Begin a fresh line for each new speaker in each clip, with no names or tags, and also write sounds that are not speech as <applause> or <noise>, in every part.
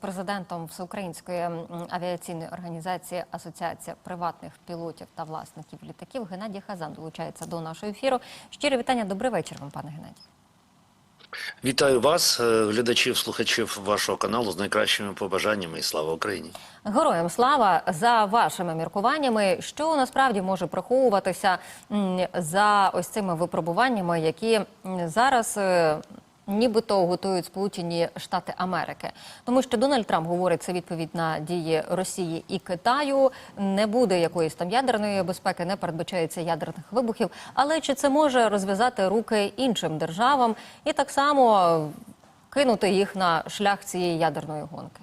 Президентом Всеукраїнської авіаційної організації Асоціація приватних пілотів та власників літаків Геннадій Хазан долучається до нашого ефіру. Щирі вітання, добрий вечір вам, пане Геннадій.
Вітаю вас, е, глядачів, слухачів вашого каналу з найкращими побажаннями і слава Україні.
Героям слава за вашими міркуваннями, що насправді може приховуватися за ось цими випробуваннями, які зараз. Нібито готують Сполучені Штати Америки, тому що Дональд Трамп говорить це відповідь на дії Росії і Китаю. Не буде якоїсь там ядерної безпеки, не передбачається ядерних вибухів. Але чи це може розв'язати руки іншим державам і так само кинути їх на шлях цієї ядерної гонки?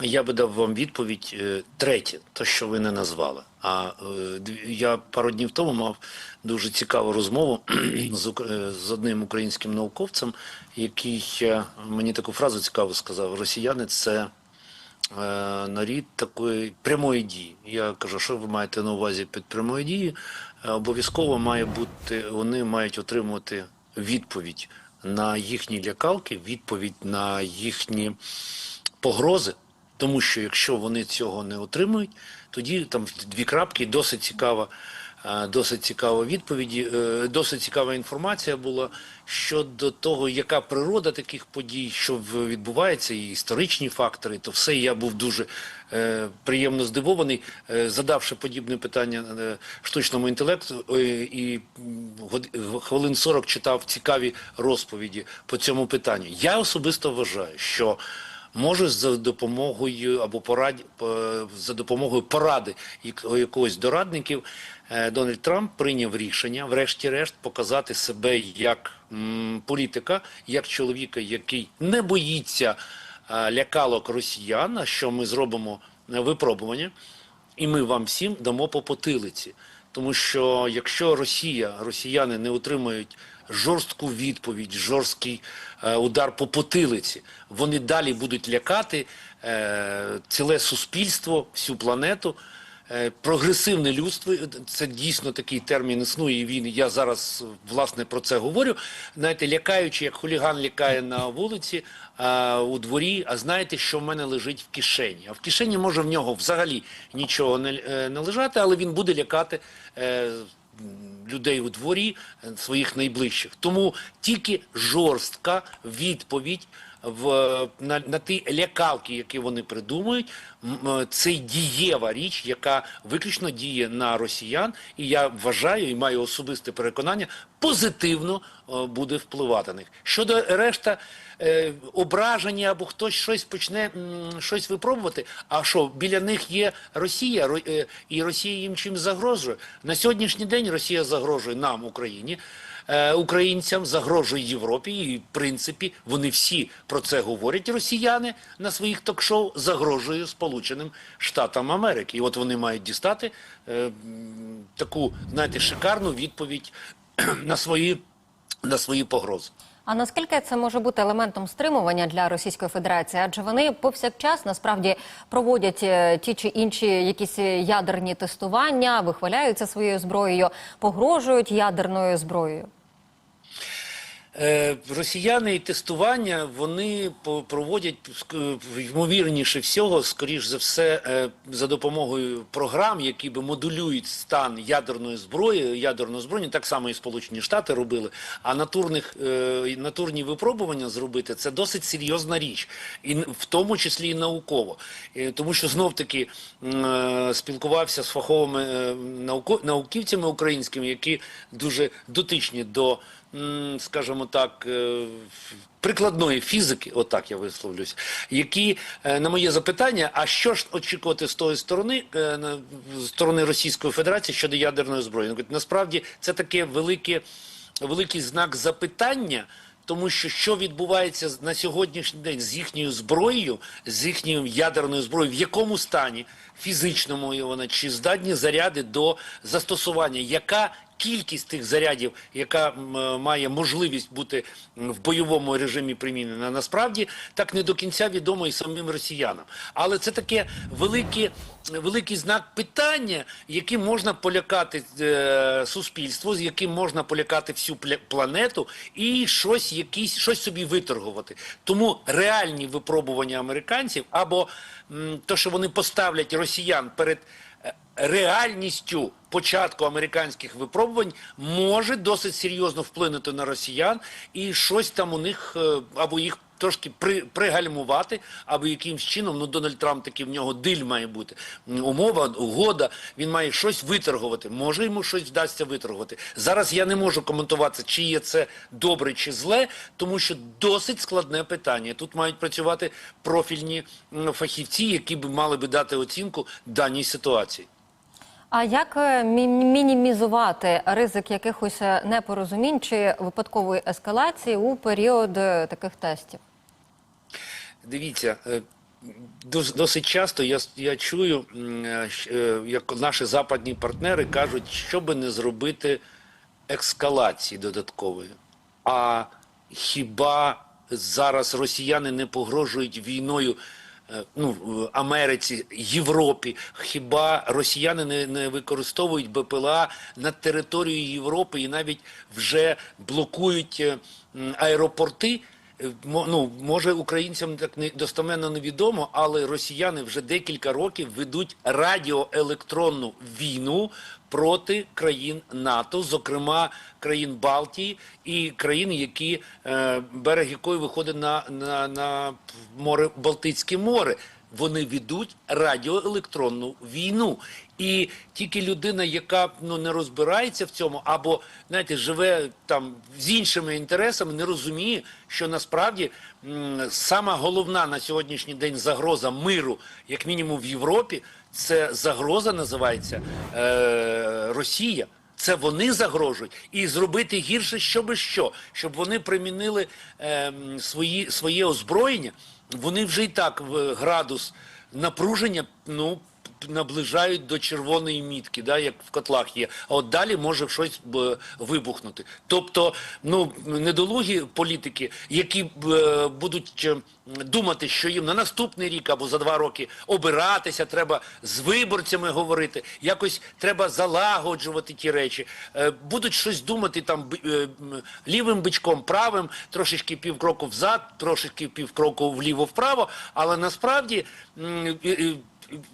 Я би дав вам відповідь е, третє, то що ви не назвали. А е, я пару днів тому мав дуже цікаву розмову <clears throat> з, з одним українським науковцем, який е, мені таку фразу цікаву сказав: Росіяни це е, нарід такої прямої дії. Я кажу, що ви маєте на увазі під прямою дією? Обов'язково має бути, вони мають отримувати відповідь на їхні лякалки, відповідь на їхні погрози. Тому що якщо вони цього не отримують, тоді там дві крапки, досить цікава, е, досить цікава відповіді, е, досить цікава інформація була щодо того, яка природа таких подій, що відбувається, і історичні фактори, то все я був дуже е, приємно здивований, е, задавши подібне питання е, штучному інтелекту, е, і год- хвилин 40 читав цікаві розповіді по цьому питанню. Я особисто вважаю, що може за допомогою або пораді за допомогою поради як- якогось дорадників е, Дональд Трамп прийняв рішення, врешті-решт, показати себе як політика, як чоловіка, який не боїться е, лякалок росіян, що ми зробимо е, випробування, і ми вам всім дамо по потилиці. Тому що якщо Росія, росіяни не отримають жорстку відповідь, жорсткий е, удар по потилиці, вони далі будуть лякати е, ціле суспільство, всю планету. Е, Прогресивне людство це дійсно такий термін існує. І він я зараз власне про це говорю. Знаєте, лякаючи, як хуліган лякає на вулиці, а у дворі. А знаєте, що в мене лежить в кишені? А в кишені може в нього взагалі нічого не, е, не лежати, але він буде лякати. Е, людей у дворі, е, своїх найближчих. Тому тільки жорстка відповідь в, на, на ті лякалки, які вони придумують, е, це дієва річ, яка виключно діє на росіян, і я вважаю і маю особисте переконання, позитивно е, буде впливати на них. Щодо решта е, ображення або хтось щось почне щось випробувати. А що біля них є Росія, Ро- і Росія їм чим загрожує на сьогоднішній день. Росія загрожує нам, Україні. Е, Українцям загрожує Європі, і в принципі вони всі про це говорять. Росіяни на своїх ток-шоу загрожує Сполученим Штатам Америки. І от вони мають дістати е, таку, знаєте, шикарну відповідь на свої, на свої погрози.
А наскільки це може бути елементом стримування для Російської Федерації? Адже вони повсякчас насправді проводять е, ті чи інші якісь ядерні тестування, вихваляються своєю зброєю, погрожують ядерною зброєю.
Е, Росіяни і тестування вони проводять ймовірніше всього, скоріш за все, е, за допомогою програм, які би модулюють стан ядерної зброї, ядерного зброї, так само і Сполучені Штати робили. А натурних е, натурні випробування зробити це досить серйозна річ, і в тому числі і науково, тому що знов таки спілкувався з фаховими науківцями українськими, які дуже дотичні до скажімо так, е, прикладної фізики, отак я висловлюсь, які е, на моє запитання, а що ж очікувати з тої сторони, е, з сторони Російської Федерації щодо ядерної зброї? Насправді це таке велике, великий знак запитання. Тому що що відбувається на сьогоднішній день з їхньою зброєю, з їхньою ядерною зброєю, в якому стані фізичному вона, чи здатні заряди до застосування, яка кількість тих зарядів, яка має можливість бути в бойовому режимі примінена, насправді так не до кінця відомо і самим росіянам. Але це таке велике, великий знак питання, яким можна полякати е, суспільство, з яким можна полякати всю планету і щось, якісь, щось собі виторгувати. Тому реальні випробування американців або м, то, що вони поставлять росіян перед реальністю початку американських випробувань може досить серйозно вплинути на росіян і щось там у них е, або їх трошки при, пригальмувати, або якимсь чином, ну Дональд Трамп таки в нього диль має бути. Умова, угода, він має щось виторгувати. Може йому щось вдасться виторгувати. Зараз я не можу коментувати, чи є це добре чи зле, тому що досить складне питання. Тут мають працювати профільні фахівці, які б мали би дати оцінку даній ситуації.
А як е, мінімізувати ризик якихось е, непорозумінь чи випадкової ескалації у період е, таких тестів?
Дивіться, е, досить часто я, я чую, е, е, як наші западні партнери кажуть, що би не зробити ескалації додаткової. А хіба зараз росіяни не погрожують війною? Ну, Америці, Європі, хіба росіяни не, не використовують БПЛА над територією Європи і навіть вже блокують аеропорти? Ну, може українцям так не достоменно невідомо, але росіяни вже декілька років ведуть радіоелектронну війну проти країн НАТО, зокрема країн Балтії і країн, які е, берег якої виходить на, на, на море Балтицьке море. Вони ведуть радіоелектронну війну. І тільки людина, яка ну не розбирається в цьому, або знаєте, живе там з іншими інтересами, не розуміє, що насправді м, сама головна на сьогоднішній день загроза миру, як мінімум в Європі, це загроза називається е, Росія. Це вони загрожують і зробити гірше, щоби що, щоб вони примінили ем, свої, своє озброєння. Вони вже і так в градус напруження ну, наближають до червоної мітки, да, як в котлах є. А от далі може щось б, вибухнути. Тобто, ну недолугі політики, які е, будуть е, думати, що їм на наступний рік або за два роки обиратися, треба з виборцями говорити, якось треба залагоджувати ті речі. Е, Будуть щось думати там е, лівим бичком, правим, трошечки півкроку взад, трошечки півкроку вліво-вправо, але насправді е, е,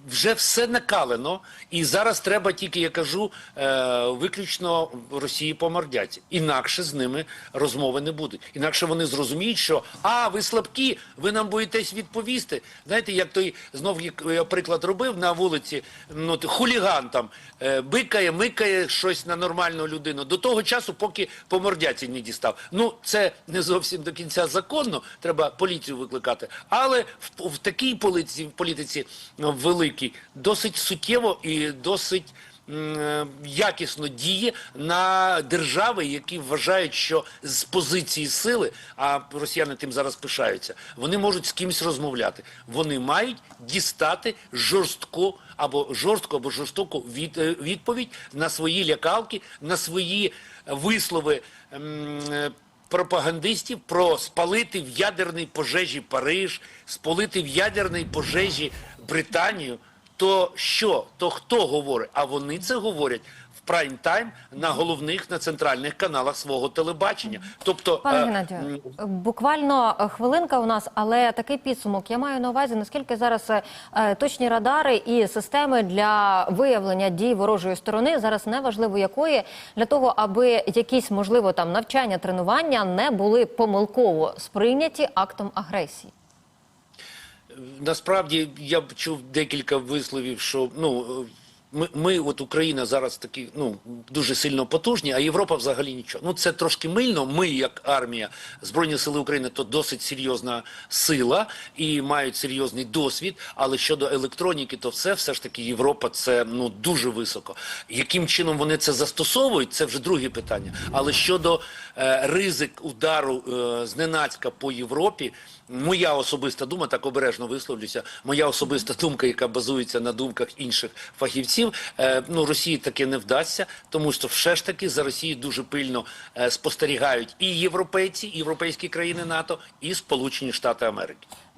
вже все накалено, і зараз треба тільки, я кажу, е, виключно Росії по мордяці. Інакше з ними розмови не будуть. Інакше вони зрозуміють, що а, ви слабкі, ви нам боїтесь відповісти. Знаєте, як той знов я приклад робив на вулиці, ну хуліган там е, бикає, микає щось на нормальну людину до того часу, поки по мордяці не дістав. Ну це не зовсім до кінця законно, треба поліцію викликати. Але в, в такій поліці, в політиці ну, великій досить суттєво і досить. е, Якісно діє на держави, які вважають, що з позиції сили, а росіяни тим зараз пишаються, вони можуть з кимось розмовляти. Вони мають дістати жорстку або жорстку, або жорстоку від, е, відповідь на свої лякалки, на свої вислови. м, е, пропагандистів про спалити в ядерній пожежі Париж, спалити в ядерній пожежі Британію, то що? То хто говорить? А вони це говорять в прайм-тайм на головних на центральних каналах свого телебачення. Тобто,
Пане
е,
Геннадію, буквально е, хвилинка у нас, але такий підсумок. Я маю на увазі, наскільки зараз е, точні радари і системи для виявлення дій ворожої сторони, зараз неважливо якої, для того, аби якісь, можливо, там навчання, тренування не були помилково сприйняті актом агресії.
Насправді я б чув декілька висловів, що ну ми, ми, от Україна зараз такі ну дуже сильно потужні, а Європа взагалі нічого. Ну це трошки мильно. Ми, як армія Збройні Сили України, то досить серйозна сила і мають серйозний досвід. Але щодо електроніки, то все, все ж таки Європа це ну дуже високо. Яким чином вони це застосовують, це вже друге питання. Але щодо е, ризик удару е, зненацька по Європі, моя особиста думка, так обережно висловлюся, моя особиста думка, яка базується на думках інших фахівців, е, ну Росії таки не вдасться, тому що все ж таки за Росією дуже пильно е, спостерігають і європейці, і європейські країни НАТО, і Сполучені Штати Америки.